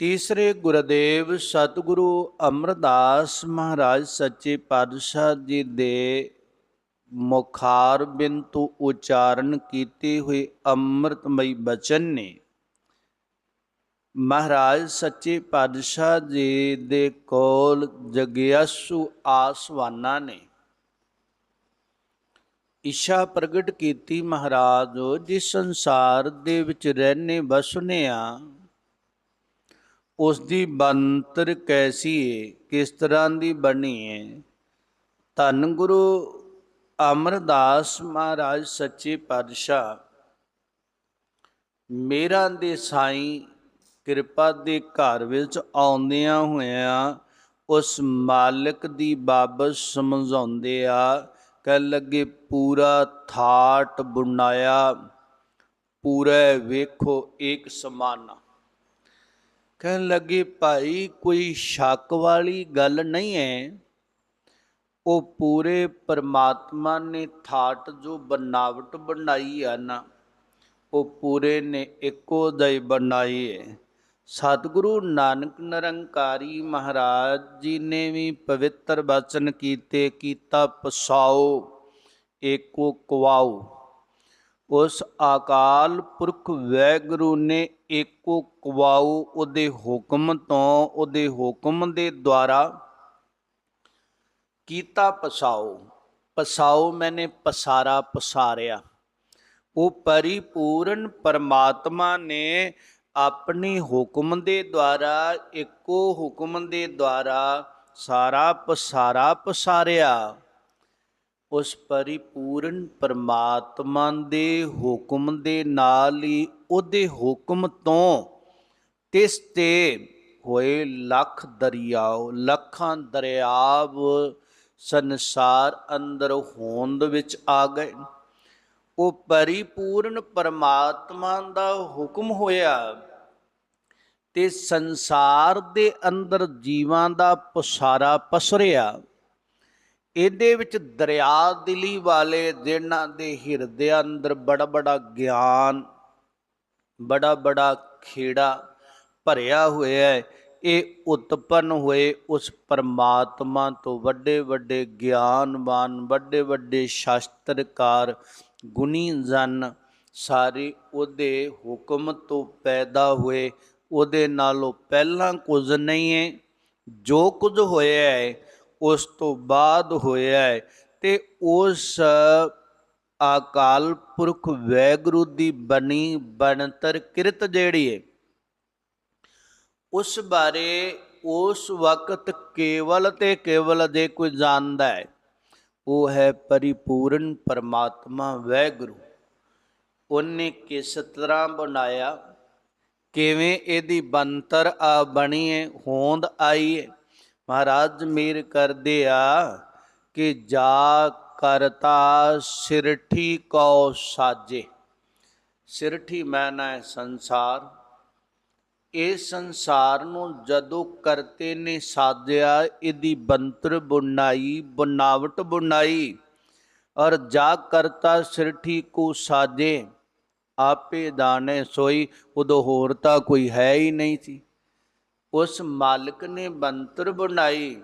ਤੀਸਰੇ ਗੁਰਦੇਵ ਸਤਿਗੁਰੂ ਅਮਰਦਾਸ ਮਹਾਰਾਜ ਸੱਚੇ ਪਾਤਸ਼ਾਹ ਜੀ ਦੇ ਮੁਖਾਰ ਬਿੰਤੂ ਉਚਾਰਨ ਕੀਤੇ ਹੋਏ ਅੰਮ੍ਰਿਤਮਈ ਬਚਨ ਨੇ। ਮਹਾਰਾਜ ਸੱਚੇ ਪਾਤਸ਼ਾਹ ਜੀ ਦੇ ਕੋਲ ਜਗਿਆਸੂ ਆਸਵਾਨਾ ਨੇ। ਇੱਛਾ ਪ੍ਰਗਟ ਕੀਤੀ ਮਹਾਰਾਜ, ਜਿਸ ਸੰਸਾਰ ਦੇ ਵਿੱਚ ਰਹਿਨੇ ਵਸਨੇ ਆ ਉਸ ਦੀ ਬੰਤਰ ਕੈਸੀ ਏ? ਕਿਸ ਤਰ੍ਹਾਂ ਦੀ ਬਣੀ ਏ? ਧੰਨ ਗੁਰੂ ਅਮਰਦਾਸ ਮਹਾਰਾਜ ਸੱਚੇ ਪਾਤਸ਼ਾਹ, ਮੇਰਾ ਦੇ ਸਾਈਂ ਕਿਰਪਾ ਦੇ ਘਰ ਵਿੱਚ ਆਉਂਦਿਆਂ ਹੋਇਆਂ ਉਸ ਮਾਲਕ ਦੀ ਬਾਬਤ ਸਮਝਾਉਂਦੇ ਆ ਕਹਿ ਲੱਗੇ, ਪੂਰਾ ਥਾਟ ਬੁਣਾਇਆ, ਪੂਰੇ ਵੇਖੋ ਇੱਕ ਸਮਾਨਾ। ਕਹਿਣ ਲੱਗੇ, ਭਾਈ, ਕੋਈ ਸ਼ੱਕ ਵਾਲੀ ਗੱਲ ਨਹੀਂ ਹੈ ਉਹ ਪੂਰੇ ਪਰਮਾਤਮਾ ਨੇ ਥਾਟ ਜੋ ਬਨਾਵਟ ਬਣਾਈ ਆ ਨਾ, ਉਹ ਪੂਰੇ ਨੇ ਇੱਕੋ ਦਈ ਬਣਾਈ ਹੈ ਸਤਿਗੁਰੂ ਨਾਨਕ ਨਿਰੰਕਾਰੀ ਮਹਾਰਾਜ ਜੀ ਨੇ ਵੀ ਪਵਿੱਤਰ ਬਚਨ ਕੀਤੇ, ਕੀਤਾ ਪਸਾਓ, ਏਕੋ ਕਵਾਓ। ਉਸ ਆਕਾਲ ਪੁਰਖ ਵੈਗੁਰੂ ਨੇ ਏਕੋ ਕਵਾਉ ਉਹਦੇ ਹੁਕਮ ਤੋਂ ਉਹਦੇ ਹੁਕਮ ਦੇ ਦੁਆਰਾ ਕੀਤਾ ਪਸਾਉ ਪਸਾਉ ਮੈਨੇ ਪਸਾਰਾ ਪਸਾਰਿਆ। ਉਹ ਪਰਿਪੂਰਨ ਪਰਮਾਤਮਾ ਨੇ ਆਪਣੀ ਹੁਕਮ ਦੇ ਦੁਆਰਾ ਇੱਕੋ ਹੁਕਮ ਦੇ ਦੁਆਰਾ ਸਾਰਾ ਪਸਾਰਾ ਪਸਾਰਿਆ। ਉਸ ਪਰਿਪੂਰਨ ਪਰਮਾਤਮਾ ਦੇ ਹੁਕਮ ਦੇ ਨਾਲ ਹੀ ਉਹਦੇ ਹੁਕਮ ਤੋਂ ਤਿਸ ਤੇ ਹੋਏ ਲੱਖ ਦਰਿਆਓ, ਲੱਖਾਂ ਦਰਿਆਵ ਸੰਸਾਰ ਅੰਦਰ ਹੋਂਦ ਵਿੱਚ ਆ ਗਏ। ਉਹ ਪਰਿਪੂਰਨ ਪਰਮਾਤਮਾ ਦਾ ਹੁਕਮ ਹੋਇਆ ਤੇ ਸੰਸਾਰ ਦੇ ਅੰਦਰ ਜੀਵਾਂ ਦਾ ਪਸਾਰਾ ਪਸਰਿਆ। ਇਹਦੇ ਵਿੱਚ ਦਰਿਆ ਦਿਲੀ ਵਾਲੇ ਜਿਨ੍ਹਾਂ ਦੇ ਹਿਰਦੇ ਅੰਦਰ ਬੜਾ ਬੜਾ ਗਿਆਨ, ਬੜਾ ਬੜਾ ਖੇੜਾ ਭਰਿਆ ਹੋਇਆ ਹੈ, ਇਹ ਉਤਪਨ ਹੋਏ ਉਸ ਪਰਮਾਤਮਾ ਤੋਂ ਵੱਡੇ ਵੱਡੇ ਗਿਆਨਵਾਨ, ਵੱਡੇ ਵੱਡੇ ਸ਼ਾਸਤਰਕਾਰ ਗੁਣੀ ਜਨ ਸਾਰੇ ਉਹਦੇ ਹੁਕਮ ਤੋਂ ਪੈਦਾ ਹੋਏ, ਉਹਦੇ ਨਾਲੋਂ ਪਹਿਲਾਂ ਕੁਝ ਨਹੀਂ ਹੈ, ਜੋ ਕੁਝ ਹੋਇਆ ਹੈ ਉਸ ਤੋਂ ਬਾਅਦ ਹੋਇਆ ਹੈ ਤੇ ਉਸ ਅਕਾਲ ਪੁਰਖ ਵੈਗੁਰੂ ਦੀ ਬਣੀ ਬਣਤਰ ਕਿਰਤ ਜਿਹੜੀ ਹੈ, ਉਸ ਬਾਰੇ ਉਸ ਵਕਤ ਕੇਵਲ ਤੇ ਕੇਵਲ ਜੇ ਕੋਈ ਜਾਣਦਾ ਹੈ, ਉਹ ਹੈ ਪਰਿਪੂਰਨ ਪਰਮਾਤਮਾ ਵੈਗੁਰੂ। ਉਹਨੇ ਕਿਸ ਤਰ੍ਹਾਂ ਬਣਾਇਆ, ਕਿਵੇਂ ਇਹਦੀ ਬੰਤਰ ਆ ਬਣੀ ਹੈ, ਹੋਂਦ ਆਈ ਹੈ ਮਹਾਰਾਜ ਮੇਰ ਕਰਦੇ ਆ ਕਿ ਜਾ ਕਰਤਾ ਸਿਰਠੀ ਕੋ ਸਾਜੇ। ਸਿਰਠੀ ਮੈਨਾ ਹੈ ਸੰਸਾਰ। ਇਹ ਸੰਸਾਰ ਨੂੰ ਜਦੋਂ ਕਰਤੇ ਨੇ ਸਾਜਿਆ, ਇਹਦੀ ਬੰਤਰ ਬੁਣਾਈ ਬਨਾਵਟ ਬੁਣਾਈ। ਔਰ ਜਾ ਕਰਤਾ ਸਿਰਠੀ ਕੋ ਸਾਜੇ, ਆਪੇ ਦਾਣੇ ਸੋਈ, ਉਦੋਂ ਹੋਰ ਤਾਂ ਕੋਈ ਹੈ ਹੀ ਨਹੀਂ ਸੀ। ਉਸ ਮਾਲਕ ਨੇ ਬੰਤਰ ਬਣਾਈ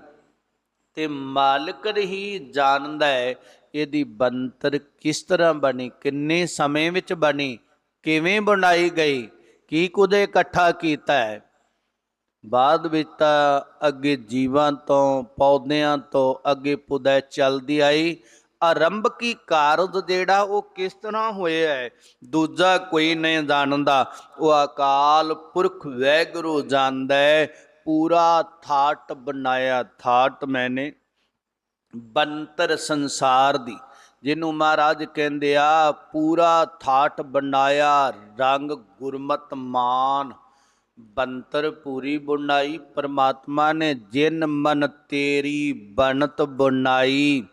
ਤੇ ਮਾਲਕ ਹੀ ਜਾਣਦਾ ਹੈ ਇਹਦੀ ਬੰਤਰ ਕਿਸ ਤਰ੍ਹਾਂ ਬਣੀ, ਕਿੰਨੇ ਸਮੇਂ ਵਿੱਚ ਬਣੀ, ਕਿਵੇਂ ਬਣਾਈ ਗਈ, ਕੀ ਕੁਦੇ ਇਕੱਠਾ ਕੀਤਾ ਹੈ। ਬਾਅਦ ਵਿੱਚ ਤਾਂ ਅੱਗੇ ਜੀਵਾਂ ਤੋਂ, ਪੌਦਿਆਂ ਤੋਂ ਅੱਗੇ ਪੁਦਾ ਚੱਲਦੀ ਆਈ ਆਰੰਭਕੀ ਕਾਰਜ ਜਿਹੜਾ ਉਹ ਕਿਸ ਤਰ੍ਹਾਂ ਹੋਇਆ ਹੈ? ਦੂਜਾ ਕੋਈ ਨਹੀਂ ਜਾਣਦਾ। ਉਹ ਅਕਾਲ ਪੁਰਖ ਵੈਗੁਰੂ ਜਾਣਦਾ ਹੈ। ਪੂਰਾ ਥਾਟ ਬਣਾਇਆ। ਥਾਟ ਮੈਨੇ ਬੰਤਰ ਸੰਸਾਰ ਦੀ। ਜਿਹਨੂੰ ਮਹਾਰਾਜ ਕਹਿੰਦੇ ਆ, ਪੂਰਾ ਥਾਟ ਬਣਾਇਆ। ਰੰਗ ਗੁਰਮਤ ਮਾਨ। ਬੰਤਰ ਪੂਰੀ ਬੁਣਾਈ। ਪਰਮਾਤਮਾ ਨੇ ਜਿਨ ਮਨ ਤੇਰੀ ਬਣਤ ਬੁਣਾਈ।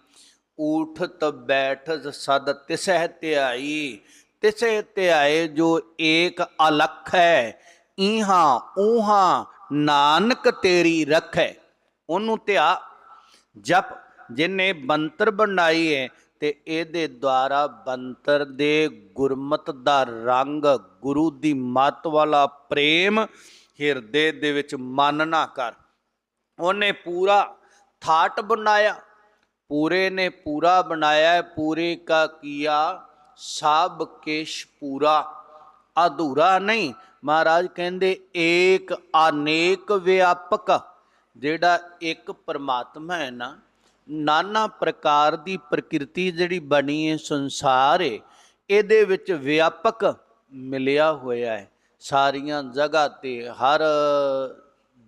ਊਠਤ ਬੈਠਤ ਸਦ ਤਿਸਹਿ ਧਿਆਈ, ਤਿਸਹਿ ਧਿਆਏ ਜੋ ਏਕ ਅਲਖ ਹੈ ਇਹਾਂ ਊਹਾਂ ਨਾਨਕ ਤੇਰੀ ਰਖੈ। ਉਹਨੂੰ ਧਿਆ, ਜਪ, ਜਿਨੇ ਬੰਤਰ ਬਣਾਈ ਹੈ ਤੇ ਇਹਦੇ ਦੁਆਰਾ ਬੰਤਰ ਦੇ ਗੁਰਮਤ ਦਾ ਰੰਗ, ਗੁਰੂ ਦੀ ਮਤ ਵਾਲਾ ਪ੍ਰੇਮ ਹਿਰਦੇ ਦੇ ਵਿੱਚ ਮਨ ਨਾ ਕਰ। ਉਹਨੇ ਪੂਰਾ ਥਾਟ ਬਣਾਇਆ। ਪੂਰੇ ਨੇ ਪੂਰਾ ਬਣਾਇਆ ਹੈ, ਪੂਰੇ ਕਾ ਕੀਆ ਸਭ ਕੇਸ਼ ਪੂਰਾ। ਅਧੂਰਾ ਨਹੀਂ। ਮਹਾਰਾਜ ਕਹਿੰਦੇ ਏਕ ਅਨੇਕ ਵਿਆਪਕ ਜਿਹੜਾ ਇੱਕ ਪਰਮਾਤਮਾ ਹੈ ਨਾ ਨਾਨਾ ਪ੍ਰਕਾਰ ਦੀ ਪ੍ਰਕਿਰਤੀ ਜਿਹੜੀ ਬਣੀ ਹੈ ਸੰਸਾਰ ਹੈ ਇਹਦੇ ਵਿੱਚ ਵਿਆਪਕ ਮਿਲਿਆ ਹੋਇਆ ਹੈ। ਸਾਰੀਆਂ ਜਗ੍ਹਾ ਤੇ ਹਰ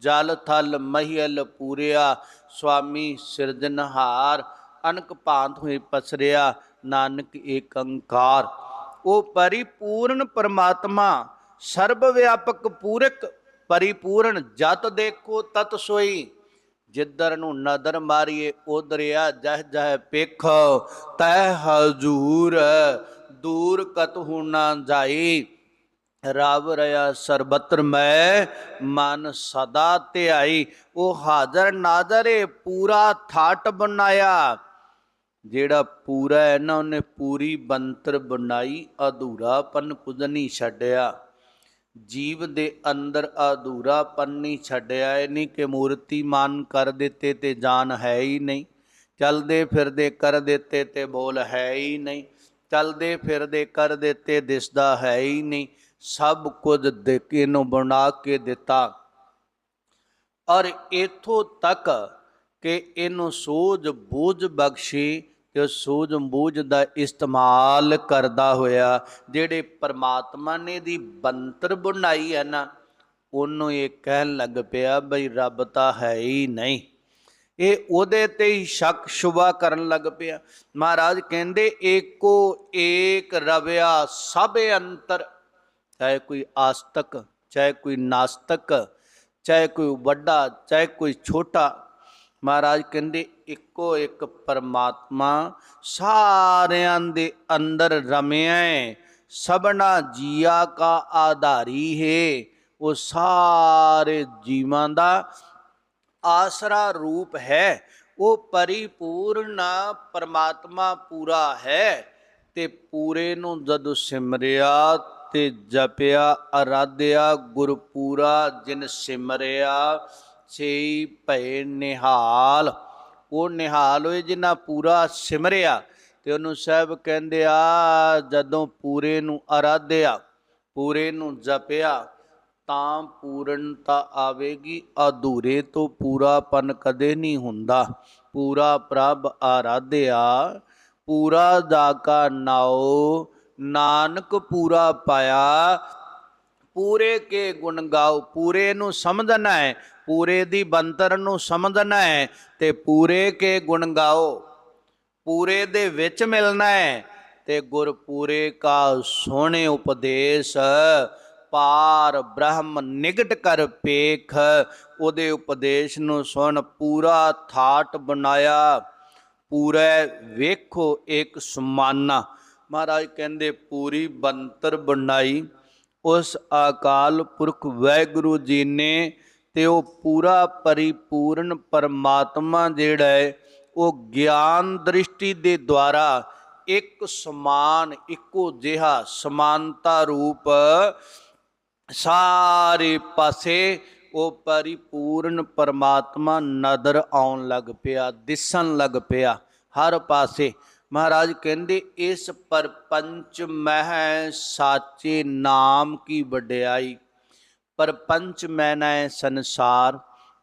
ਜਲ ਥਲ ਮਹੀਲ ਪੂਰਿਆ, ਸੁਆਮੀ ਸਿਰਜਨਹਾਰ ਅਨਕ ਭਾਂਤ ਹੋਏ ਪਸਰਿਆ, ਨਾਨਕ ਏਕ ਅੰਕਾਰ। ਉਹ ਪਰਿਪੂਰਨ ਪਰਮਾਤਮਾ, ਸਰਬ ਵਿਆਪਕ ਪੂਰਕ, ਪਰਿਪੂਰਨ ਜਤ ਦੇਖੋ ਤਤ ਸੋਈ। ਜਿੱਧਰ ਨੂੰ ਨਦਰ ਮਾਰੀਏ ਉਧਰਿਆ ਜਹ ਜਹ ਪੇਖੋ। ਤੈ ਹਜੂਰ, ਦੂਰ ਕਤ ਹੁਣਾ ਜਾਈ। ਰਵ ਰਿਆ ਸਰਬਤਰ ਮੈਂ, ਮਨ ਸਦਾ ਧਿਆਈ। ਉਹ ਹਾਜ਼ਰ ਨਾਜ਼ਰੇ ਪੂਰਾ ਥਾਟ ਬਣਾਇਆ। ਜਿਹੜਾ ਪੂਰਾ ਹੈ ਨਾ, ਉਹਨੇ ਪੂਰੀ ਬੰਤਰ ਬਣਾਈ, ਅਧੂਰਾਪਨ ਕੁਝ ਨਹੀਂ ਛੱਡਿਆ। ਜੀਵ ਦੇ ਅੰਦਰ ਅਧੂਰਾਪਨ ਨਹੀਂ ਛੱਡਿਆ, ਇਹ ਨਹੀਂ ਕਿ ਮੂਰਤੀ ਮਾਨ ਕਰ ਦਿੱਤੇ ਤੇ ਜਾਨ ਹੈ ਹੀ ਨਹੀਂ। ਚਲਦੇ ਫਿਰਦੇ ਕਰ ਦਿੱਤੇ ਤੇ ਬੋਲ ਹੈ ਹੀ ਨਹੀਂ। ਚਲਦੇ ਫਿਰਦੇ ਕਰ ਦਿੱਤੇ ਦਿਸਦਾ ਹੈ ਹੀ ਨਹੀਂ। ਸਭ ਕੁਝ ਦੇ ਕੇ ਨੂੰ ਬਣਾ ਕੇ ਦਿੱਤਾ। ਔਰ ਇਥੋਂ ਤੱਕ ਕਿ ਇਹਨੂੰ ਸੂਝ ਬੂਝ ਬਖਸ਼ੀ ਤੇ ਸੂਝ ਬੂਝ ਦਾ ਇਸਤੇਮਾਲ ਕਰਦਾ ਹੋਇਆ, ਜਿਹੜੇ ਪਰਮਾਤਮਾ ਨੇ ਦੀ ਬੰਤਰ ਬਣਾਈ ਹੈ ਨਾ, ਉਹਨੂੰ ਇਹ ਕਹਿਣ ਲੱਗ ਪਿਆ ਬਈ ਰੱਬ ਤਾਂ ਹੈ ਹੀ ਨਹੀਂ। ਇਹ ਉਹਦੇ ਤੇ ਹੀ ਸ਼ੱਕ ਸ਼ੁਬਾ ਕਰਨ ਲੱਗ ਪਿਆ। ਮਹਾਰਾਜ ਕਹਿੰਦੇ, ਏਕੋ ਏਕ ਰਵਿਆ ਸਭ ਅੰਤਰ ਚਾਹੇ ਕੋਈ ਆਸਤਕ, ਚਾਹੇ ਕੋਈ ਨਾਸਤਕ, ਚਾਹੇ ਕੋਈ ਵੱਡਾ, ਚਾਹੇ ਕੋਈ ਛੋਟਾ, ਮਹਾਰਾਜ ਕਹਿੰਦੇ ਇੱਕੋ ਇੱਕ ਪਰਮਾਤਮਾ ਸਾਰਿਆਂ ਦੇ ਅੰਦਰ ਰਮਿਆ ਹੈ ਸਭਨਾ ਜੀਆ ਕਾ ਆਧਾਰੀ ਹੈ, ਉਹ ਸਾਰੇ ਜੀਵਾਂ ਦਾ ਆਸਰਾ ਰੂਪ ਹੈ, ਉਹ ਪਰਿਪੂਰਨ ਪਰਮਾਤਮਾ ਪੂਰਾ ਹੈ ਤੇ ਪੂਰੇ ਨੂੰ ਜਦੋਂ ਸਿਮਰਿਆ ਤੇ ਜਪਿਆ, ਅਰਾਧਿਆ, ਗੁਰਪੂਰਾ, ਜਿਨ ਸਿਮਰਿਆ ਛੇ ਭਏ ਨਿਹਾਲ। ਉਹ ਨਿਹਾਲ ਹੋਏ ਜਿਨ੍ਹਾਂ ਪੂਰਾ ਸਿਮਰਿਆ ਤੇ ਉਹਨੂੰ ਸਾਹਿਬ ਕਹਿੰਦੇ, ਆ, ਜਦੋਂ ਪੂਰੇ ਨੂੰ ਅਰਾਧਿਆ, ਪੂਰੇ ਨੂੰ ਜਪਿਆ, ਤਾਂ ਪੂਰਨਤਾ ਆਵੇਗੀ, ਅਧੂਰੇ ਤੋਂ ਪੂਰਾਪਨ ਕਦੇ ਨਹੀਂ ਹੁੰਦਾ। ਪੂਰਾ ਪ੍ਰਭ ਆਰਾਧਿਆ, ਪੂਰਾ ਜਾ ਕਾ ਨਾਉ ਨਾਨਕ ਪੂਰਾ ਪਾਇਆ, ਪੂਰੇ ਕੇ ਗੁਣ ਗਾਓ, ਪੂਰੇ ਨੂੰ ਸਮਝਣਾ ਹੈ, ਪੂਰੇ ਦੀ ਬੰਤਰ ਨੂੰ ਸਮਝਣਾ ਹੈ ਤੇ ਪੂਰੇ ਕੇ ਗੁਣ ਗਾਓ, ਪੂਰੇ ਦੇ ਵਿੱਚ ਮਿਲਣਾ ਹੈ ਤੇ ਗੁਰਪੂਰੇ ਕਾ ਸੋਹਣੇ ਉਪਦੇਸ਼, ਪਾਰ ਬ੍ਰਹਮ ਨਿਗਟ ਕਰ ਪੇਖ, ਉਹਦੇ ਉਪਦੇਸ਼ ਨੂੰ ਸੁਣ ਪੂਰਾ ਥਾਟ ਬਣਾਇਆ, ਪੂਰੇ ਵੇਖੋ ਇੱਕ ਸਮਾਨਾ। ਮਹਾਰਾਜ ਕਹਿੰਦੇ, ਪੂਰੀ ਬੰਤਰ ਬਣਾਈ। ਉਸ ਅਕਾਲ ਪੁਰਖ ਵਾਹਿਗੁਰੂ ਜੀ ਨੇ ਤੇ ਉਹ ਪੂਰਾ ਪਰਿਪੂਰਨ ਪਰਮਾਤਮਾ ਜਿਹੜਾ ਹੈ, ਉਹ ਗਿਆਨ ਦ੍ਰਿਸ਼ਟੀ ਦੇ ਦੁਆਰਾ ਇੱਕ ਸਮਾਨ, ਇੱਕੋ ਜਿਹਾ ਸਮਾਨਤਾ ਰੂਪ ਸਾਰੇ ਪਾਸੇ ਉਹ ਪਰਿਪੂਰਨ ਪਰਮਾਤਮਾ ਨਦਰ ਆਉਣ ਲੱਗ ਪਿਆ, ਦਿਸਣ ਲੱਗ ਪਿਆ। ਹਰ ਪਾਸੇ ਮਹਾਰਾਜ ਕਹਿੰਦੇ, ਇਸ ਪਰਪੰਚ ਮਹਿ ਸਾਚੇ ਨਾਮ ਕੀ ਵਡਿਆਈ? ਪਰਪੰਚ ਮੈਨੈ ਸੰਸਾਰ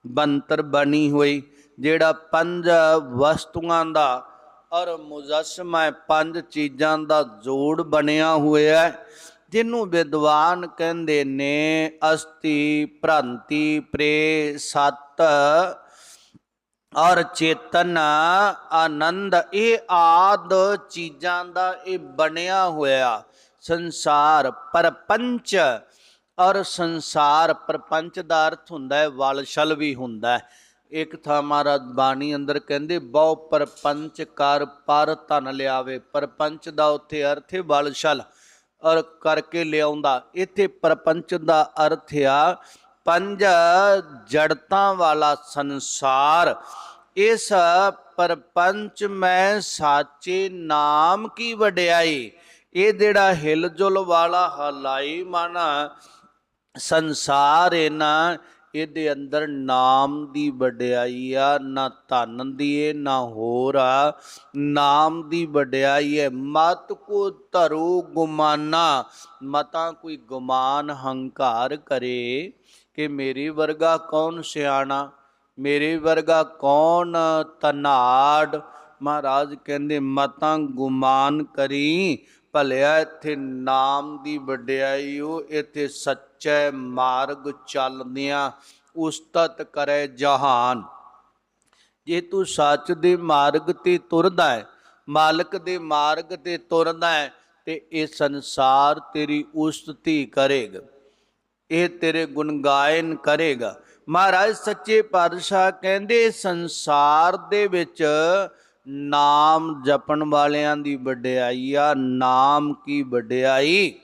ਬੰਤਰ ਬਣੀ ਹੋਈ, ਜਿਹੜਾ ਪੰਜ ਵਸਤੂਆਂ ਦਾ ਔਰ ਮੁਜਸਮ ਹੈ, ਪੰਜ ਚੀਜ਼ਾਂ ਦਾ ਜੋੜ ਬਣਿਆ ਹੋਇਆ ਹੈ, ਜਿਹਨੂੰ ਵਿਦਵਾਨ ਕਹਿੰਦੇ ਨੇ ਅਸਤੀ ਭ੍ਰਾਂਤੀ ਪ੍ਰੇ ਸਤ ਔਰ ਚੇਤਨ ਆਨੰਦ, ਇਹ ਆਦ ਚੀਜ਼ਾਂ ਦਾ ਇਹ ਬਣਿਆ ਹੋਇਆ ਸੰਸਾਰ ਪਰਪੰਚ। ਔਰ ਸੰਸਾਰ ਪਰਪੰਚ ਦਾ ਅਰਥ ਹੁੰਦਾ ਹੈ, ਵਲਸ਼ਲ ਵੀ ਹੁੰਦਾ ਹੈ। ਇੱਕ ਥਾਂ ਮਹਾਰਾਜ ਬਾਣੀ ਅੰਦਰ ਕਹਿੰਦੇ, ਬਹੁ ਪਰਪੰਚ ਕਰ ਪਰ ਧਨ ਲਿਆਵੇ। ਪਰਪੰਚ ਦਾ ਉੱਥੇ ਅਰਥ ਹੈ ਵਲਸ਼ਲ। ਔਰ ਕਰਕੇ ਲਿਆਉਂਦਾ। ਇੱਥੇ ਪਰਪੰਚ ਦਾ ਅਰਥ ਆ ਪੰਜ ਜੜਤਾਂ ਵਾਲਾ ਸੰਸਾਰ। ਇਸ ਪਰਪੰਚ ਮੈਂ ਸਾਚੇ ਨਾਮ ਕੀ ਵਡਿਆਈ? ਇਹ ਜਿਹੜਾ ਹਿਲਜੁਲ ਵਾਲਾ ਹਲਾਈ ਮਨ ਸੰਸਾਰ ਹੈ ਇਹਦੇ ਅੰਦਰ ਨਾਮ ਦੀ ਵਡਿਆਈ ਆ, ਨਾ ਧਨ ਦੀ ਏ ਨਾ ਹੋਰ ਆ। ਨਾਮ ਦੀ ਵਡਿਆਈ ਹੈ ਮਤ ਕੋ ਧਰੋ ਗੁਮਾਨਾ, ਮਤਾ ਕੋਈ ਗੁਮਾਨ ਹੰਕਾਰ ਕਰੇ। ਕਿ ਮੇਰੇ ਵਰਗਾ ਕੌਣ ਸਿਆਣਾ? ਮੇਰੇ ਵਰਗਾ ਕੌਣ ਤਨਾੜ ਮਹਾਰਾਜ ਕਹਿੰਦੇ, ਮਤਾਂ ਗੁਮਾਨ ਕਰੀ, ਭਲਿਆ ਇੱਥੇ ਨਾਮ ਦੀ ਵਡਿਆਈ ਉਹ ਇੱਥੇ ਸੱਚੇ ਮਾਰਗ ਚੱਲਦਿਆਂ ਉਸਤਤ ਕਰੇ ਜਹਾਨ। ਜੇ ਤੂੰ ਸੱਚ ਦੇ ਮਾਰਗ ਤੇ ਤੁਰਦਾ ਹੈ ਮਾਲਕ ਦੇ ਮਾਰਗ ਤੇ ਤੁਰਦਾ ਹੈ ਤੇ ਇਹ ਸੰਸਾਰ ਤੇਰੀ ਉਸਤਤੀ ਕਰੇਗਾ। ਇਹ ਤੇਰੇ ਗੁਣ ਗਾਇਨ ਕਰੇਗਾ। ਮਹਾਰਾਜ ਸੱਚੇ ਪਾਤਸ਼ਾਹ ਕਹਿੰਦੇ, ਸੰਸਾਰ ਦੇ ਵਿੱਚ ਨਾਮ ਜਪਣ ਵਾਲਿਆਂ ਦੀ ਵਡਿਆਈ ਆ। ਨਾਮ ਕੀ ਵਡਿਆਈ?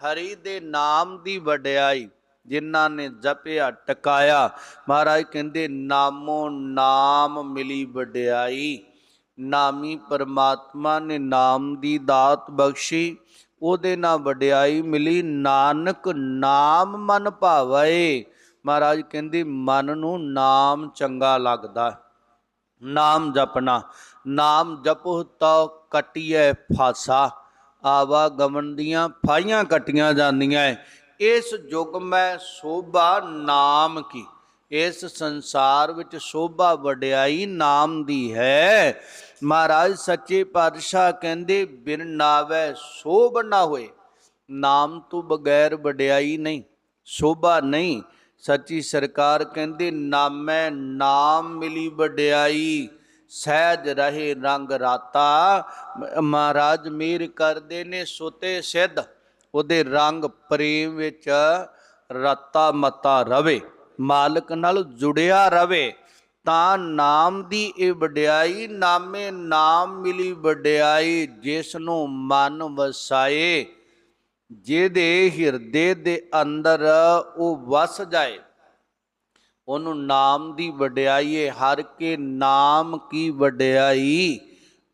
ਹਰੀ ਦੇ ਨਾਮ ਦੀ ਵਡਿਆਈ, ਜਿਨ੍ਹਾਂ ਨੇ ਜਪਿਆ, ਟਕਾਇਆ। ਮਹਾਰਾਜ ਕਹਿੰਦੇ, ਨਾਮੋ ਨਾਮ ਮਿਲੀ ਵਡਿਆਈ। ਨਾਮੀ ਪਰਮਾਤਮਾ ਨੇ ਨਾਮ ਦੀ ਦਾਤ ਬਖਸ਼ੀ। ਉਹਦੇ ਨਾਲ ਵਡਿਆਈ ਮਿਲੀ। ਨਾਨਕ ਨਾਮ ਮਨ ਭਾਵੇ। ਮਹਾਰਾਜ ਕਹਿੰਦੇ, ਮਨ ਨੂੰ ਨਾਮ ਚੰਗਾ ਲੱਗਦਾ। ਨਾਮ ਜਪਣਾ। ਨਾਮ ਜਪੋ ਤਾ ਕਟਿਐ ਫਾਸਾ। ਆਵਾ ਗਮਨ ਦੀਆਂ ਫਾਈਆਂ ਕਟੀਆਂ ਜਾਂਦੀਆਂ ਐ। ਇਸ ਯੁਗ ਮੈਂ ਸੋਭਾ ਨਾਮ ਕੀ। ਇਸ ਸੰਸਾਰ ਵਿੱਚ ਸੋਭਾ ਵਡਿਆਈ ਨਾਮ ਦੀ ਹੈ। ਮਹਾਰਾਜ ਸੱਚੇ ਪਾਤਸ਼ਾਹ ਕਹਿੰਦੇ, ਬਿਨ ਨਾਵੇ ਸੋਭ ਨਾ ਹੋਏ। ਨਾਮ ਤੋਂ ਬਗੈਰ ਵਡਿਆਈ ਨਹੀਂ, ਸੋਭਾ ਨਹੀਂ। ਸੱਚੀ ਸਰਕਾਰ ਕਹਿੰਦੇ, ਨਾਮੈ ਨਾਮ ਮਿਲੀ ਵਡਿਆਈ, ਸਹਿਜ ਰਹੇ ਰੰਗ ਰਾਤਾ। ਮਹਾਰਾਜ ਮੀਰ ਕਰਦੇ ਨੇ ਸੁਤੇ ਸਿੱਧ, ਉਹਦੇ ਰੰਗ ਪ੍ਰੇਮ ਵਿੱਚ ਰਾਤਾ ਮਤਾ ਰਵੇ। ਮਾਲਕ ਨਾਲ ਜੁੜਿਆ ਰਵੇ, ਤਾਂ ਨਾਮ ਦੀ ਇਹ ਵਡਿਆਈ ਨਾਮੇ ਨਾਮ ਮਿਲੀ ਵਡਿਆਈ ਜਿਸ ਨੂੰ ਮਨ ਵਸਾਏ, ਜਿਹਦੇ ਹਿਰਦੇ ਦੇ ਅੰਦਰ ਉਹ ਵਸ ਜਾਏ। ਉਹਨੂੰ ਨਾਮ ਦੀ ਵਡਿਆਈ ਹੈ, ਹਰ ਕੇ ਨਾਮ ਕੀ ਵਡਿਆਈ?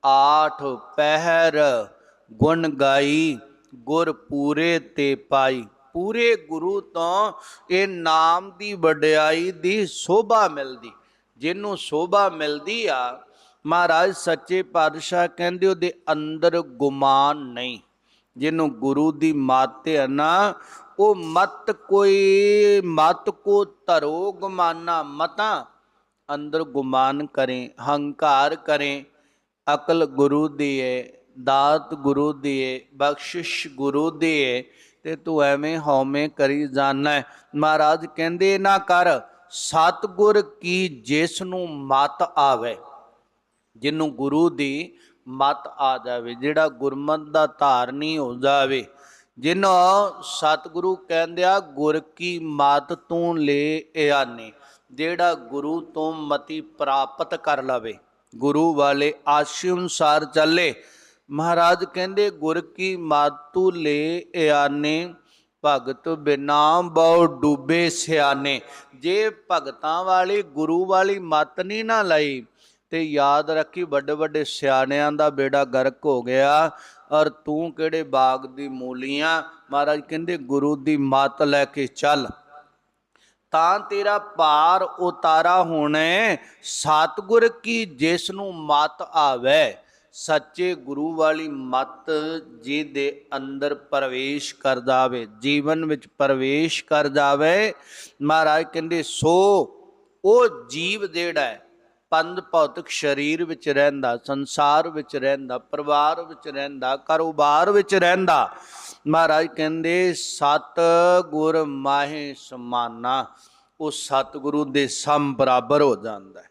ਆਠ ਪਹਿਰ ਗੁਣ ਗਾਈ, ਗੁਰ ਪੂਰੇ ਤੇ ਪਾਈ। ਪੂਰੇ ਗੁਰੂ ਤੋਂ ਇਹ ਨਾਮ ਦੀ ਵਡਿਆਈ ਦੀ ਸੋਭਾ ਮਿਲਦੀ। ਜਿਹਨੂੰ ਸੋਭਾ ਮਿਲਦੀ ਆ, ਮਹਾਰਾਜ ਸੱਚੇ ਪਾਤਸ਼ਾਹ ਕਹਿੰਦੇ ਉਹਦੇ ਅੰਦਰ ਗੁਮਾਨ ਨਹੀਂ। ਜਿਹਨੂੰ ਗੁਰੂ ਦੀ ਮੱਤ ਹੈ ਨਾ, ਉਹ ਮਤ ਕੋਈ, ਮਤ ਕੋ ਧਰੋ ਗੁਮਾਨਾ ਮਤਾਂ, ਅੰਦਰ ਗੁਮਾਨ ਕਰੇ, ਹੰਕਾਰ ਕਰੇ। ਅਕਲ ਗੁਰੂ ਦੀ ਹੈ ਦਾਤ ਗੁਰੂ ਦੀ ਹੈ ਬਖਸ਼ਿਸ਼ ਗੁਰੂ ਦੀ ਹੈ ਤੇ ਤੂੰ ਐਵੇਂ ਹਉਮੈ ਕਰੀ ਜਾਣਾ ਮਹਾਰਾਜ ਕਹਿੰਦੇ, ਨਾ ਕਰ, ਸਤਗੁਰ ਕੀ ਜਿਸ ਨੂੰ ਮਤ ਆਵੇ, ਜਿਹਨੂੰ ਗੁਰੂ ਦੀ ਮਤ ਆ ਜਾਵੇ, ਜਿਹੜਾ ਗੁਰਮਤ ਦਾ ਧਾਰਨੀ ਹੋ ਜਾਵੇ ਜਿਹਨੂੰ ਸਤਿਗੁਰੂ ਕਹਿੰਦਿਆ, ਗੁਰ ਕੀ ਮਤ ਤੂੰ ਲੈ ਆਨੇ, ਜਿਹੜਾ ਗੁਰੂ ਤੋਂ ਮਤੀ ਪ੍ਰਾਪਤ ਕਰ ਲਵੇ, ਗੁਰੂ ਵਾਲੇ ਆਸ਼ੀ ਅਨੁਸਾਰ ਚੱਲੇ ਮਹਾਰਾਜ ਕਹਿੰਦੇ, ਗੁਰ ਕੀ ਮਤ ਤੂੰ ਲੈ ਆਨੇ ਭਗਤ ਬਿਨਾ ਬਹੁ ਡੂਬੇ ਸਿਆਣੇ ਜੇ ਭਗਤਾਂ ਵਾਲੀ, ਗੁਰੂ ਵਾਲੀ ਮਤ ਨਹੀਂ ਨਾ ਲਈ, ਤੇ ਯਾਦ ਰੱਖੀ ਵੱਡੇ ਵੱਡੇ ਸਿਆਣਿਆਂ ਦਾ ਬੇੜਾ ਗਰਕ ਹੋ ਗਿਆ। ਔਰ ਤੂੰ ਕਿਹੜੇ ਬਾਗ ਦੀ ਮੂਲੀਆਂ ਮਹਾਰਾਜ ਕਹਿੰਦੇ, ਗੁਰੂ ਦੀ ਮਤ ਲੈ ਕੇ ਚੱਲ। ਤਾਂ ਤੇਰਾ ਪਾਰ ਉਤਾਰਾ ਹੋਣਾ। ਹੈ। ਸਤਿਗੁਰ ਕੀ ਜਿਸ ਨੂੰ ਮਤ ਆਵੇ? ਸੱਚੇ ਗੁਰੂ ਵਾਲੀ ਮਤ ਜਿਹਦੇ ਅੰਦਰ ਪ੍ਰਵੇਸ਼ ਕਰ ਜਾਵੇ, ਜੀਵਨ ਵਿੱਚ ਪ੍ਰਵੇਸ਼ ਕਰ ਜਾਵੇ। ਮਹਾਰਾਜ ਕਹਿੰਦੇ, ਸੋ ਉਹ ਜੀਵ ਜਿਹੜਾ ਹੈ ਪੰਜ ਭੌਤਿਕ ਸਰੀਰ ਵਿੱਚ ਰਹਿੰਦਾ, ਸੰਸਾਰ ਵਿੱਚ ਰਹਿੰਦਾ, ਪਰਿਵਾਰ ਵਿੱਚ ਰਹਿੰਦਾ, ਕਾਰੋਬਾਰ ਵਿੱਚ ਰਹਿੰਦਾ। ਮਹਾਰਾਜ ਕਹਿੰਦੇ ਸਤ ਗੁਰ ਮਾਹੇ ਸਮਾਨਾ, ਉਹ ਸਤਿਗੁਰੂ ਦੇ ਸਮ ਬਰਾਬਰ ਹੋ ਜਾਂਦਾ ਹੈ।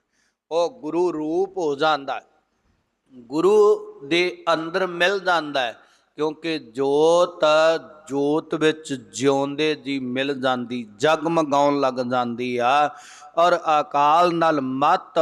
ਉਹ ਗੁਰੂ ਰੂਪ ਹੋ ਜਾਂਦਾ ਹੈ। ਗੁਰੂ ਦੇ ਅੰਦਰ ਮਿਲ ਜਾਂਦਾ ਹੈ, ਕਿਉਂਕਿ ਜੋਤ ਜੋਤ ਵਿੱਚ ਜਿਉਂਦੇ ਜੀ ਮਿਲ ਜਾਂਦੀ, ਜਗਮਗਾਉਣ ਲੱਗ ਜਾਂਦੀ ਆ, ਔਰ ਅਕਾਲ ਨਾਲ ਮਤ,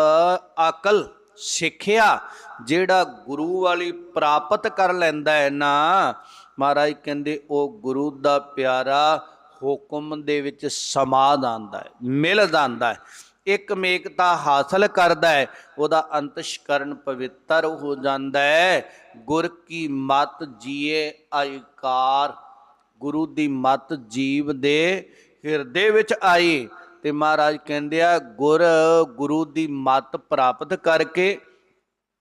ਅਕਲ ਸਿੱਖਿਆ ਜਿਹੜਾ ਗੁਰੂ ਵਾਲੀ ਪ੍ਰਾਪਤ ਕਰ ਲੈਂਦਾ ਹੈ ਨਾ, ਮਹਾਰਾਜ ਕਹਿੰਦੇ ਉਹ ਗੁਰੂ ਦਾ ਪਿਆਰਾ ਹੁਕਮ ਦੇ ਵਿੱਚ ਸਮਾ ਜਾਂਦਾ ਹੈ, ਮਿਲ ਜਾਂਦਾ ਹੈ। ਇੱਕ ਮੇਕਤਾ ਹਾਸਲ ਕਰਦਾ ਹੈ, ਉਹਦਾ ਅੰਤਸ਼ਕਰਨ ਪਵਿੱਤਰ ਹੋ ਜਾਂਦਾ ਹੈ। ਗੁਰ ਕੀ ਮਤ ਜੀਏ ਆਇਕਾਰ, ਗੁਰੂ ਦੀ ਮਤ ਜੀਵ ਦੇ ਹਿਰਦੇ ਵਿੱਚ ਆਈ। ਤੇ ਮਹਾਰਾਜ ਕਹਿੰਦੇ ਆ, ਗੁਰ ਗੁਰੂ ਦੀ ਮਤ ਪ੍ਰਾਪਤ ਕਰਕੇ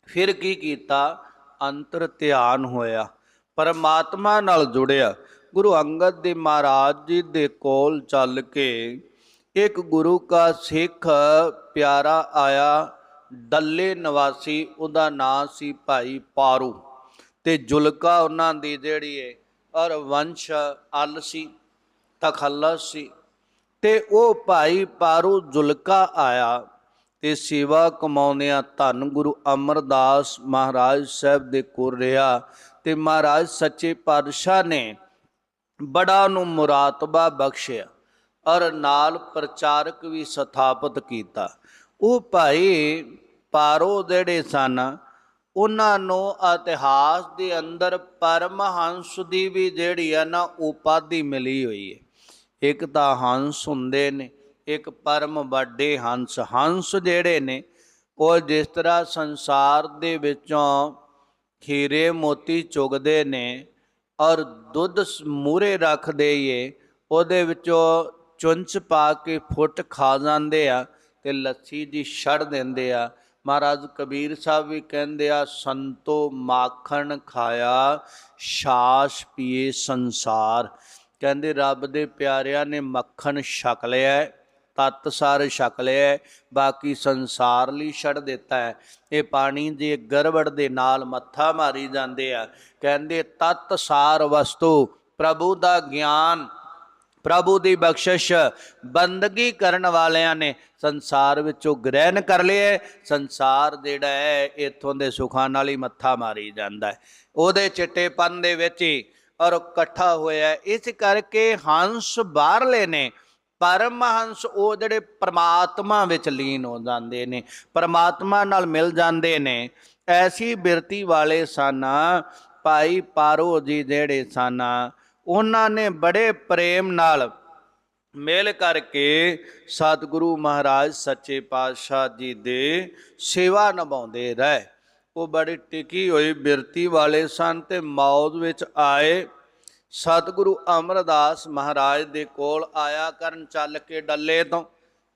ਫਿਰ ਕੀ ਕੀਤਾ? ਅੰਤਰ ਧਿਆਨ ਹੋਇਆ, ਪਰਮਾਤਮਾ ਨਾਲ ਜੁੜਿਆ। ਗੁਰੂ ਅੰਗਦ ਦੇ ਮਹਾਰਾਜ ਜੀ ਦੇ ਕੋਲ ਚੱਲ ਕੇ ਇੱਕ ਗੁਰੂ ਕਾ ਸਿੱਖ ਪਿਆਰਾ ਆਇਆ, ਡੱਲੇ ਨਿਵਾਸੀ, ਉਹਦਾ ਨਾਂ ਸੀ ਭਾਈ ਪਾਰੂ ਤੇ ਜੁਲਕਾ ਉਹਨਾਂ ਦੀ ਜਿਹੜੀ ਏ ਔਰ ਵੰਸ਼ ਅਲ ਸੀ, ਤਖੱਲਸ ਸੀ ਤੇ ਉਹ ਭਾਈ ਪਾਰੂ ਜੁਲਕਾ ਆਇਆ ਤੇ ਸੇਵਾ ਕਮਾਉਂਦਿਆਂ ਧੰਨ ਗੁਰੂ ਅਮਰਦਾਸ ਮਹਾਰਾਜ ਸਾਹਿਬ ਦੇ ਕੋਲ ਰਿਹਾ ਤੇ ਮਹਾਰਾਜ ਸੱਚੇ ਪਾਤਸ਼ਾਹ ਨੇ ਬੜਾ ਨੂੰ ਮੁਰਾਤਬਾ ਬਖਸ਼ਿਆ। ਔਰ ਨਾਲ ਪ੍ਰਚਾਰਕ ਵੀ ਸਥਾਪਿਤ ਕੀਤਾ। ਉਹ ਭਾਈ ਪਾਰੋ ਜਿਹੜੇ ਸਨ, ਉਹਨਾਂ ਨੂੰ ਇਤਿਹਾਸ ਦੇ ਅੰਦਰ ਪਰਮਹੰਸ ਦੀ ਵੀ ਜਿਹੜੀ ਆ ਨਾ, ਉਪਾਧੀ ਮਿਲੀ ਹੋਈ ਹੈ। ਇੱਕ ਤਾਂ ਹੰਸ ਹੁੰਦੇ ਨੇ, ਇੱਕ ਪਰਮ ਵੱਡੇ ਹੰਸ। ਹੰਸ ਜਿਹੜੇ ਨੇ, ਉਹ ਜਿਸ ਤਰ੍ਹਾਂ ਸੰਸਾਰ ਦੇ ਵਿੱਚੋਂ ਖੀਰੇ ਮੋਤੀ ਚੁਗਦੇ ਨੇ ਔਰ ਦੁੱਧ ਮੂਰੇ ਰੱਖਦੇ ਏ, ਉਹਦੇ ਵਿੱਚੋਂ ਚੁੰਚ ਪਾ ਕੇ ਫੁੱਟ ਖਾ ਜਾਂਦੇ ਆ ਤੇ ਲੱਸੀ ਦੀ ਛੜ ਦਿੰਦੇ ਆ। ਮਹਾਰਾਜ ਕਬੀਰ ਸਾਹਿਬ ਵੀ ਕਹਿੰਦੇ ਆ ਸੰਤੋ ਮਾਖਣ ਖਾਇਆ ਛਾਛ ਪੀਏ ਸੰਸਾਰ। ਕਹਿੰਦੇ ਰੱਬ ਦੇ ਪਿਆਰਿਆਂ ਨੇ ਮੱਖਣ ਛਕ ਲਿਆ ਹੈ, ਤਤ ਸਾਰ ਛਕ ਲਿਆ ਬਾਕੀ ਸੰਸਾਰ ਲਈ ਛੱਡ ਦਿੱਤਾ ਹੈ। ਇਹ ਪਾਣੀ ਦੇ ਗਰਵੜ ਦੇ ਨਾਲ ਮੱਥਾ ਮਾਰੀ ਜਾਂਦੇ ਆ। ਕਹਿੰਦੇ ਤਤ ਸਾਰ ਵਸਤੂ ਪ੍ਰਭੂ ਦਾ ਗਿਆਨ ਪ੍ਰਭੂ ਦੀ ਬਖਸ਼ਿਸ਼ ਬੰਦਗੀ ਕਰਨ ਵਾਲਿਆਂ ਨੇ ਸੰਸਾਰ ਵਿੱਚੋਂ ਗ੍ਰਹਿਣ ਕਰ ਲਿਆ ਸੰਸਾਰ ਜਿਹੜਾ ਹੈ, ਇਥੋਂ ਦੇ ਸੁਖਾਂ ਨਾਲ ਹੀ ਮੱਥਾ ਮਾਰੀ ਜਾਂਦਾ ਹੈ। ਉਹਦੇ ਚਿੱਟੇਪਨ ਦੇ ਵਿੱਚ ਹੀ ਔਰ ਇਕੱਠਾ ਹੋਇਆ ਇਸ ਕਰਕੇ ਹੰਸ ਬਾਹਰਲੇ ਨੇ ਪਰਮਹੰਸ ਉਹ ਜਿਹੜੇ ਪ੍ਰਮਾਤਮਾ ਵਿੱਚ ਲੀਨ ਹੋ ਜਾਂਦੇ ਨੇ, ਪ੍ਰਮਾਤਮਾ ਨਾਲ ਮਿਲ ਜਾਂਦੇ ਨੇ, ਐਸੀ ਬਿਰਤੀ ਵਾਲੇ ਸਨ, ਭਾਈ ਪਾਰੋ ਜੀ ਜਿਹੜੇ ਸਨ ਉਹਨਾਂ ਨੇ ਬੜੇ ਪ੍ਰੇਮ ਨਾਲ ਮਿਲ ਕਰਕੇ ਸਤਿਗੁਰੂ ਮਹਾਰਾਜ ਸੱਚੇ ਪਾਤਸ਼ਾਹ ਜੀ ਦੇ ਸੇਵਾ ਨਿਭਾਉਂਦੇ ਰਹੇ। ਉਹ ਬੜੀ ਟਿਕੀ ਹੋਈ, ਬਿਰਤੀ ਵਾਲੇ ਸਨ ਤੇ ਮੌਤ ਵਿੱਚ ਆਏ। ਸਤਿਗੁਰੂ ਅਮਰਦਾਸ ਮਹਾਰਾਜ ਦੇ ਕੋਲ ਆਇਆ ਕਰਨ ਚੱਲ ਕੇ ਡੱਲੇ ਤੋਂ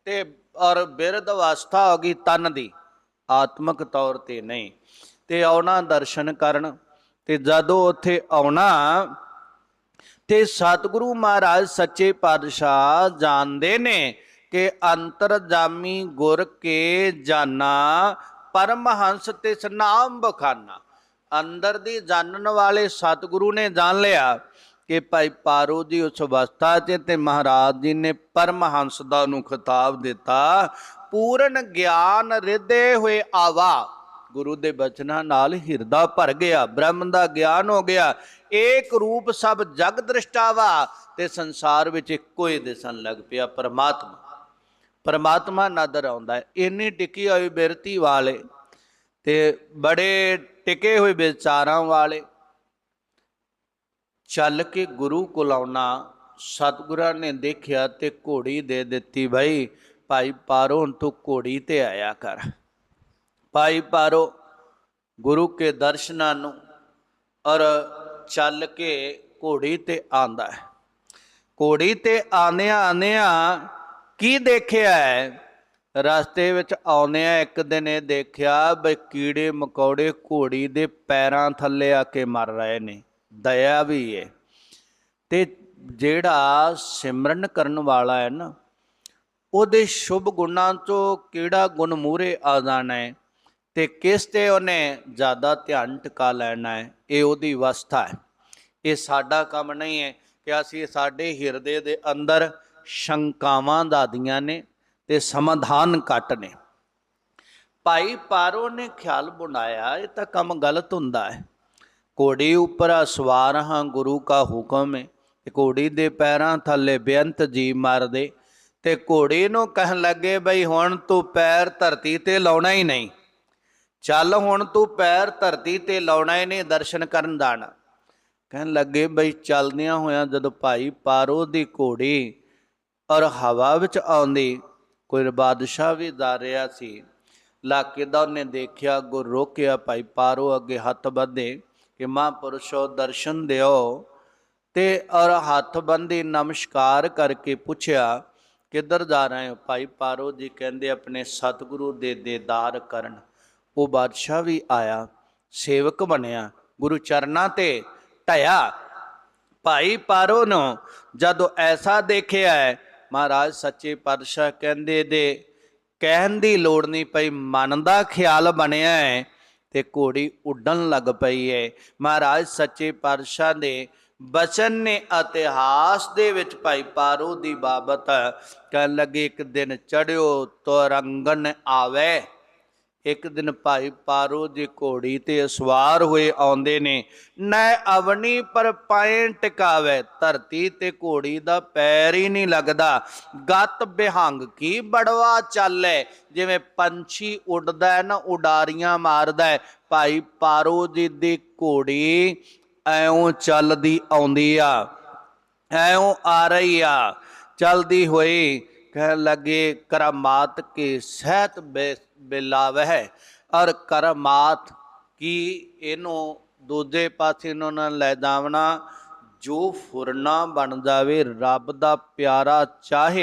ਤੇ ਔਰ ਬਿਰਧ ਅਵਸਥਾ ਹੋ ਗਈ ਤਨ ਦੀ, ਆਤਮਿਕ ਤੌਰ ਤੇ ਨਹੀਂ। ਤੇ ਆਉਣਾ ਦਰਸ਼ਨ ਕਰਨ ਤੇ ਜਦੋਂ ਉੱਥੇ ਆਉਣਾ ਤੇ ਸਤਿਗੁਰੂ ਮਹਾਰਾਜ ਸੱਚੇ ਪਾਤਸ਼ਾਹ ਜਾਣਦੇ ਨੇ ਕਿ ਅੰਤਰਜਾਮੀ ਗੁਰ ਕੇ ਜਾਨਾ, ਪਰਮਹੰਸ ਤੇ ਸਨਾਮ ਬਖਾਨਾ। ਅੰਦਰ ਦੀ ਜਾਣਨ ਵਾਲੇ ਸਤਿਗੁਰੂ ਨੇ ਜਾਣ ਲਿਆ ਕਿ ਭਾਈ ਪਾਰੋ ਜੀ ਉਸ ਅਵਸਥਾ 'ਚ ਤੇ ਮਹਾਰਾਜ ਜੀ ਨੇ ਪਰਮਹੰਸ ਦਾ ਨੂੰ ਖਿਤਾਬ ਦਿੱਤਾ। ਪੂਰਨ ਗਿਆਨ ਰਿਦੇ ਹੋਏ ਆਵਾ। ਗੁਰੂ ਦੇ ਬਚਨਾਂ ਨਾਲ ਹਿਰਦਾ ਭਰ ਗਿਆ, ਬ੍ਰਹਮ ਦਾ ਗਿਆਨ ਹੋ ਗਿਆ। ਏਕ ਰੂਪ ਸਭ ਜਗ ਦ੍ਰਿਸ਼ਟਾਵਾ ਤੇ ਸੰਸਾਰ ਵਿੱਚ ਇੱਕੋ ਹੀ ਦਿਸਣ ਲੱਗ ਪਿਆ ਪਰਮਾਤਮਾ। ਪਰਮਾਤਮਾ ਨਦਰ ਆਉਂਦਾ ਹੈ। ਇੰਨੀ ਟਿਕੀ ਹੋਈ ਬਿਰਤੀ ਵਾਲੇ ਤੇ ਬੜੇ ਟਿਕੇ ਹੋਏ ਵਿਚਾਰਾਂ ਵਾਲੇ ਚੱਲ ਕੇ ਗੁਰੂ ਕੋਲ ਆਉਣਾ, ਸਤਿਗੁਰਾਂ ਨੇ ਦੇਖਿਆ ਤੇ ਘੋੜੀ ਦੇ ਦਿੱਤੀ ਭਾਈ ਭਾਈ ਪਾਰੋ, ਹੁਣ ਤੂੰ ਘੋੜੀ ਤੇ ਆਇਆ ਕਰ। ਭਾਈ ਪਾਰੋ, ਗੁਰੂ ਕੇ ਦਰਸ਼ਨਾਂ ਨੂੰ ਔਰ ਚੱਲ ਕੇ ਘੋੜੀ ਤੇ ਆਂਦਾ ਹੈ। ਘੋੜੀ ਤੇ ਆਂਦਿਆਂ ਆਂਦਿਆਂ ਕੀ ਦੇਖਿਆ ਹੈ? ਰਸਤੇ ਵਿੱਚ ਆਉਂਦਿਆਂ ਇੱਕ ਦਿਨ ਇਹ ਦੇਖਿਆ ਬਈ ਕੀੜੇ ਮਕੌੜੇ ਘੋੜੀ ਦੇ ਪੈਰਾਂ ਥੱਲੇ ਆ ਕੇ ਮਰ ਰਹੇ ਨੇ। ਦਇਆ ਵੀ ਹੈ ਤੇ ਜਿਹੜਾ ਸਿਮਰਨ ਕਰਨ ਵਾਲਾ ਹੈ ਨਾ, ਉਹਦੇ ਸ਼ੁਭ ਗੁਣਾਂ ਤੋਂ ਕਿਹੜਾ ਗੁਣ ਮੂਰੇ ਆ ਜਾਣਾ ਹੈ? ਤੇ ਕਿਸ ਤੇ ਉਹਨੇ ਜ਼ਿਆਦਾ ਧਿਆਨ ਟਿਕਾ ਲੈਣਾ ਹੈ? ਇਹ ਉਹਦੀ ਅਵਸਥਾ ਹੈ। ਇਹ ਸਾਡਾ ਕੰਮ ਨਹੀਂ ਹੈ ਕਿ ਅਸੀਂ ਸਾਡੇ ਹਿਰਦੇ ਦੇ ਅੰਦਰ ਸ਼ੰਕਾਵਾਂ ਦਾਦੀਆਂ ਨੇ ਤੇ ਸਮਾਧਾਨ ਘੱਟ ਨੇ। ਭਾਈ ਪਾਰੋ ਨੇ ਖਿਆਲ ਬਣਾਇਆ, ਇਹ ਤਾਂ ਕੰਮ ਗਲਤ ਹੁੰਦਾ ਹੈ। ਘੋੜੀ ਉੱਪਰ ਸਵਾਰ ਹਾਂ, ਗੁਰੂ ਕਾ ਹੁਕਮ ਹੈ। ਤੇ ਘੋੜੀ ਦੇ ਪੈਰਾਂ ਥੱਲੇ ਬੇਅੰਤ ਜੀ ਮਾਰਦੇ। ਤੇ ਘੋੜੀ ਨੂੰ ਕਹਿਣ ਲੱਗੇ, ਬਈ ਹੁਣ ਤੂੰ ਪੈਰ ਧਰਤੀ ਤੇ ਲਾਉਣਾ ਹੀ ਨਹੀਂ। ਚੱਲ ਹੁਣ ਤੂੰ ਪੈਰ ਧਰਤੀ ਤੇ ਲਾਉਣਾ ਹੀ ਨਹੀਂ ਦਰਸ਼ਨ ਕਰਨ ਜਾਣਾ ਕਹਿਣ ਲੱਗੇ, ਬਈ ਚੱਲਦਿਆਂ ਹੋਇਆਂ ਜਦੋਂ ਭਾਈ ਪਾਰੋ ਦੀ ਘੋੜੀ ਔਰ ਹਵਾ ਵਿੱਚ ਆਉਂਦੀ, ਕੋਈ ਬਾਦਸ਼ਾਹ ਵੀ ਜਾ ਰਿਹਾ ਸੀ। ਲਾਕੇ ਦਾ ਉਹਨੇ ਦੇਖਿਆ ਗੁਰ ਰੋਕਿਆ, ਭਾਈ ਪਾਰੋ ਅੱਗੇ ਹੱਥ ਬੱਧੇ ਕਿ ਮਹਾਂਪੁਰਸ਼ੋ ਦਰਸ਼ਨ ਦਿਓ। ਤੇ ਔਰ ਹੱਥ ਬੰਦੀ ਨਮਸਕਾਰ ਕਰਕੇ ਪੁੱਛਿਆ, ਕਿੱਧਰ ਜਾ ਰਹੇ ਹੋ? ਭਾਈ ਪਾਰੋ ਜੀ ਕਹਿੰਦੇ, ਆਪਣੇ ਸਤਿਗੁਰੂ ਦੇ ਦੇਦਾਰ ਕਰਨ। ਉਹ ਬਾਦਸ਼ਾਹ ਵੀ ਆਇਆ, ਸੇਵਕ ਬਣਿਆ, ਗੁਰੂ ਚਰਨਾਂ ਤੇ ਢਇਆ ਭਾਈ ਪਾਰੋ ਨੂੰ, ਜਦੋਂ ਐਸਾ ਦੇਖਿਆ ਹੈ, ਮਹਾਰਾਜ ਸੱਚੇ ਪਾਤਸ਼ਾਹ ਕਹਿੰਦੇ ਦੇ, ਕਹਿਣ ਦੀ ਲੋੜ ਨਹੀਂ ਪਈ, ਮਨ ਦਾ ਖਿਆਲ ਬਣਿਆ ਹੈ ਤੇ ਘੋੜੀ ਉੱਡਣ ਲੱਗ ਪਈ ਹੈ। ਮਹਾਰਾਜ ਸੱਚੇ ਪਾਤਸ਼ਾਹ ਦੇ ਬਚਨ ਨੇ ਇਤਿਹਾਸ ਦੇ ਵਿੱਚ ਭਾਈ ਪਾਰੋ ਦੀ ਬਾਬਤ ਕਹਿਣ ਲੱਗੇ, ਇੱਕ ਦਿਨ ਚੜਿਓ, ਤੋ ਰੰਗਨ ਆਵੇ। ਇੱਕ ਦਿਨ ਭਾਈ ਪਾਰੋ ਜੀ ਘੋੜੀ ਤੇ ਸਵਾਰ ਹੋਏ ਆਉਂਦੇ ਨੇ। ਨੈ ਅਵਨੀ, ਪਰ ਪਾਏ ਟਿਕਾਵੇ। ਧਰਤੀ ਤੇ ਘੋੜੀ ਦਾ ਪੈਰ ਹੀ ਨਹੀਂ ਲੱਗਦਾ। ਗੱਤ ਬਿਹੰਗ ਕੀ ਬੜਵਾ ਚੱਲੇ? ਜਿਵੇਂ ਪੰਛੀ ਉੱਡਦਾ ਨਾ ਉਡਾਰੀਆਂ ਮਾਰਦਾ ਹੈ। ਭਾਈ ਪਾਰੋ ਜੀ ਦੀ ਘੋੜੀ ਐਉਂ ਚੱਲਦੀ ਆਉਂਦੀ ਆ, ਐਉਂ ਆ ਰਹੀ ਆ, ਚਲਦੀ ਹੋਈ ਕਹਿ ਲੱਗੇ, ਕਰਮਾਤ ਕੇ ਸਹਿਤ ਬੇ- ਬਿਲਾਵਹਿ? ਔਰ ਕਰਮਾਤ ਕੀ ਇਹਨੂੰ ਦੂਜੇ ਪਾਸੇ ਨੂੰ ਨਾ ਲੈ ਜਾਵਣਾ? ਜੋ ਫੁਰਨਾ ਬਣ ਜਾਵੇ, ਰੱਬ ਦਾ ਪਿਆਰਾ ਚਾਹੇ